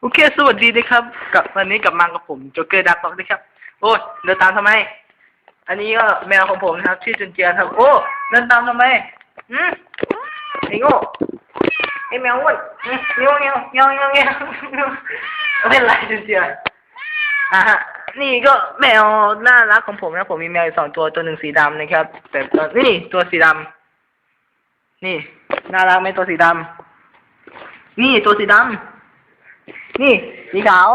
โอเค สวัสดีนะครับ กับวันนี้กลับมากับผมโจเกอร์ดักบ็อกนะครับ โอ้เดินตามทำไม อันนี้ก็แมวของผมนะครับ ชื่อจุนเจียนครับ โอ้เดินตามทำไมอืมไอ้โง่ไอ้แมวอ้วนเงี้ยวเงี้ยวเงี้ยวเงี้ยวเงี้ยวเป็นไรจุนเจียนอะฮะนี่ก็แมวน่ารักของผมนะผมมีแมวอยู่สองตัวตัวหนึ่งสีดำนะครับ แต่ตัวนี่ตัวสีดำนี่ น่ารักไหมตัวสีดำนี่ตัวสีดำ นี่ สีขาว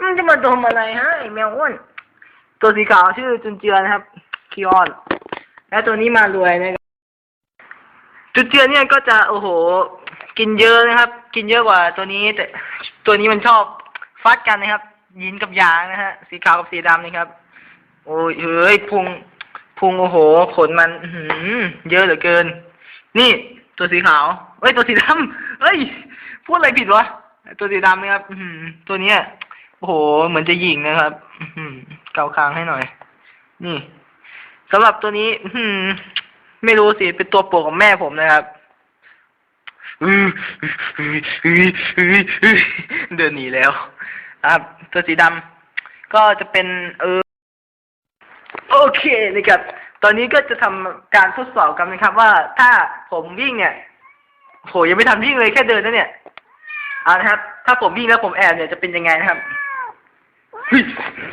มันจะมาดมอะไรฮะไอแมวอ้วน ตัวสีขาวชื่อจุนเจือนะครับคิออน แล้วตัวนี้มารวยนะครับจุนเจือเนี่ยก็จะโอ้โห กินเยอะนะครับ กินเยอะกว่าตัวนี้ แต่ตัวนี้มันชอบฟัดกันนะครับ ยินกับยางนะฮะ สีขาวกับสีดำนี่ครับ โอ้ยเฮ้ยพุงพุงโอ้โหขนมันอื้อหือเยอะเหลือเกิน นี่ตัวสีขาวเอ้ย ตัวสีดำเอ้ย พูดอะไรผิดวะ ตัวสีดำนะครับ อืตัวเนี้ยโอ้โห เหมือนจะหยิงนะครับ อืเกาคางให้หน่อย นี่สำหรับตัวนี้ อื้อหือไม่รู้สิ เป็นตัวโปรดของแม่ผมนะครับเดินหนีแล้ว ครับ ตัวสีดำก็จะเป็น เออ โอเคนะครับ ตอนนี้ก็จะทำการทดสอบกันนะครับ ว่าถ้าผมวิ่งเนี่ยโหยังไม่ทันวิ่งเลยแค่เดินนะเนี่ย เอานะครับ ถ้าผมวิ่งแล้วผมแอบเนี่ยจะเป็นยังไงนะครับเฮ้ย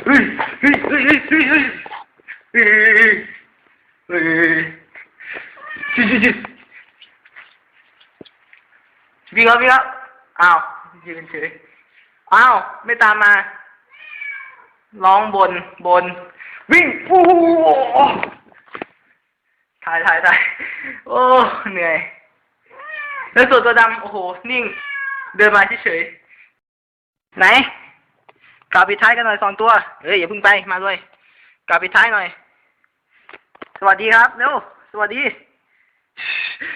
เฮ้ยเฮ้ยเฮ้ยเฮ้ยเฮ้ยเฮ้ยเฮ้ยเฮ้ยวิ่งแล้ววิ่งแล้วอ้าวยืนเฉยอ้าวไม่ตามมาร้องบนบน วิ่งโอ้ถ่ายถ่ายถ่ายโอ้เหนื่อยแล้วส่วนตัวดำโอ้โห นิ่ง เดินมาเฉยๆไหนกลับปิดท้ายกันหน่อยสองตัวเฮ้ยอย่าเพิ่งไปมาด้วยกลับปิดท้ายหน่อย สวัสดีครับเร็วสวัสดี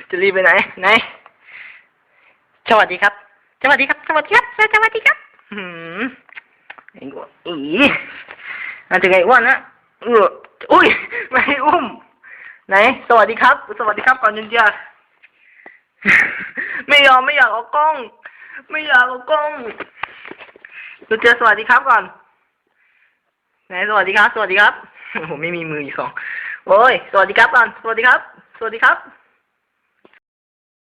จะรีบไปไหน ไหน สวัสดีครับ สวัสดีครับ สวัสดีครับ สวัสดีครับหืมไอ้อ้วนอีน่าจะไงอ้วนนะเอออุ้ยไม่ให้อุ้ม ไหน สวัสดีครับ สวัสดีครับก่อนยุนเจียไม่ยอมไม่อยากเอากล้อง ไม่อยากเอากล้องดูเจอสวัสดีครับก่อน ไหนสวัสดีครับ สวัสดีครับผมไม่มีมืออีกสองโอ้ย สวัสดีครับก่อน สวัสดีครับ สวัสดีครับ